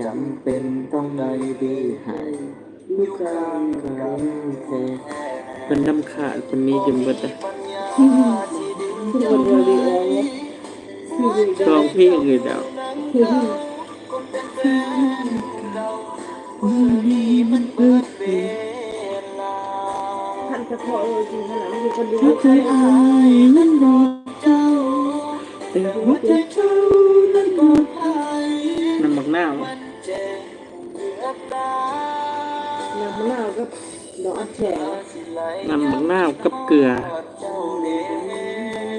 จำเป็นต้องได้ดีให้ลูกกลางกันแท้เป็นน้ำขาดคนนี้จนเบิดอะทุกคนเดียวดีเองเนี่ยคือดีลองเพลงเลยเดาคือดีวันนี้มันเปิดเวท่านกระเพาะเออจริงขนาดนี้คนเดียวหัวใจอายนั้นบอก น้ำมักหน้าวกับเกลือ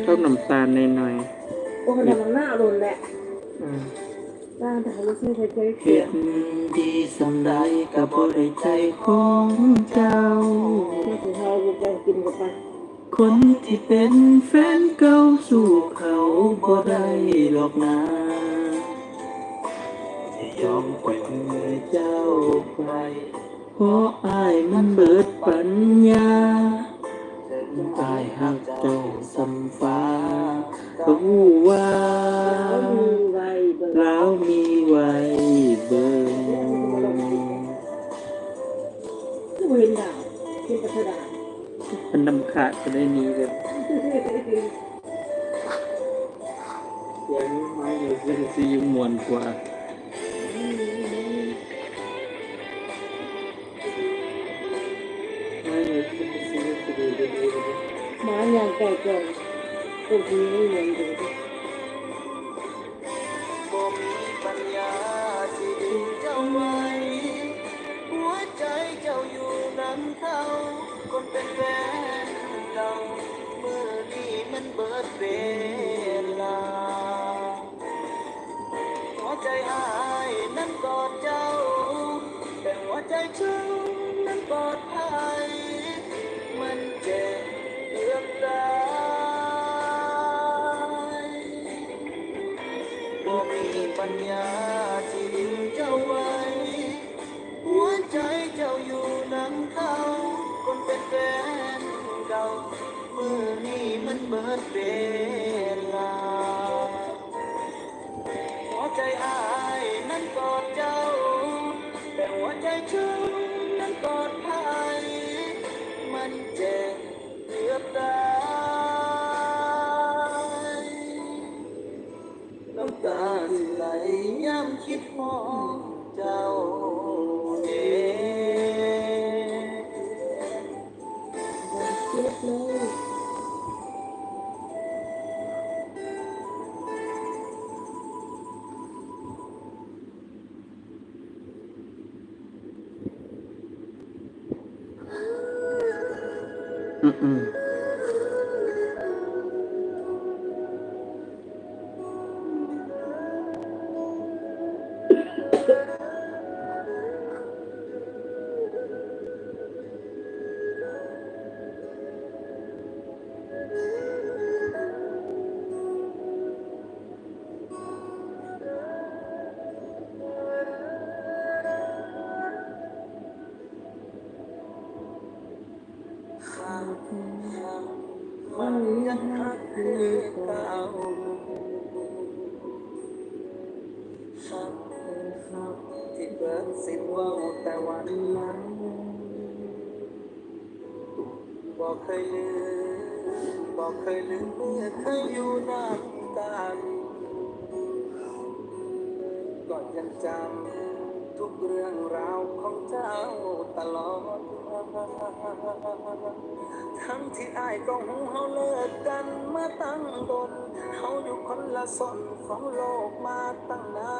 ชอบน้ำตาลหน่อยโอ้น้ำมะนาวโดนแหละๆอืมบ้านแต่เขาไม่ซื้อใครเคยเขีเฮ็ยดนดีสำใดก็บ่ได้ใจของเจ้าแม่ถึงเขาบุกไปกินกันไปคนที่เป็นแฟนเก่าสู่เขาบ่ได้หรอกนะจะยอมปล่อยมือเจ้าไป เพราะอายมันเบิดปัญญาอายหักเจ้าสำฟ้าก็รู้ว่าเขามีไวเบอร์เรามีไว้เบิ่งคือเห็นดาวเป็นกระดาษมันนำขาดจะได้นี้เลยยังไม่เลยเรื่งซีมวนกว่า มาย่างไก่กล่องคนที่ไม่เหมือนเดิมบ่มีปัญญาที่ดึงเจ้าไว้ หัวใจเจ้าอยู่น้ำเท่า คนเป็นแฟนเราเมื่อนี้มันเบิดเวลา หัวใจอายนั้นกอดเจ้า แต่หัวใจเจ้านั้นปลอดภัยมันเจ็บ ญญาที่ดึงเจ้าไว้ หัวใจเจ้าอยู่นำเขา คนเป็นแฟนเก่าเมื่อนี้มันเบิดเว น้ำตาสิไหลย้ำ คือเก่าหักหักที่เบิดสิ้นเว่าแต่วันนั้นบอกเคยลืมบอกเคยลืมเมื่อเคยอยู่น้ำกันก็ยังจำทุกเรื่องราวของเจ้าตลอด ทั้งที่อายก็หูเฮาเลิกกัน มาตั้งดนเฮาอยู่คนละสนของโลกมาตั้งนา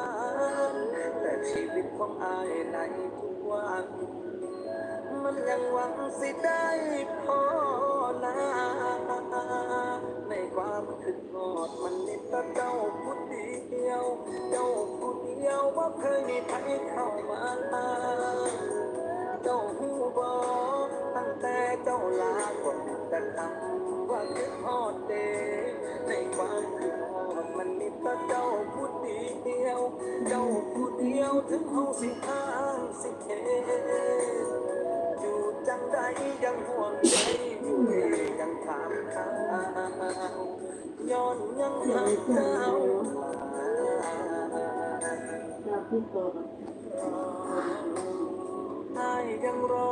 นแต่ชีวิตของอายในทุกวันมันยังหวังสิได้พอนาในความคิดฮอดมันมีแต่เจ้าผู้เดียว เจ้าผู้เดียวว่าเคยมีใครเข้ามา ถึงห้องสิอ้างสิเทอยู่จังใดยังห่วงใยอยู่ดียังถามหาย้อนยังหักเจ้าครับพี่ต่ออายยังรอ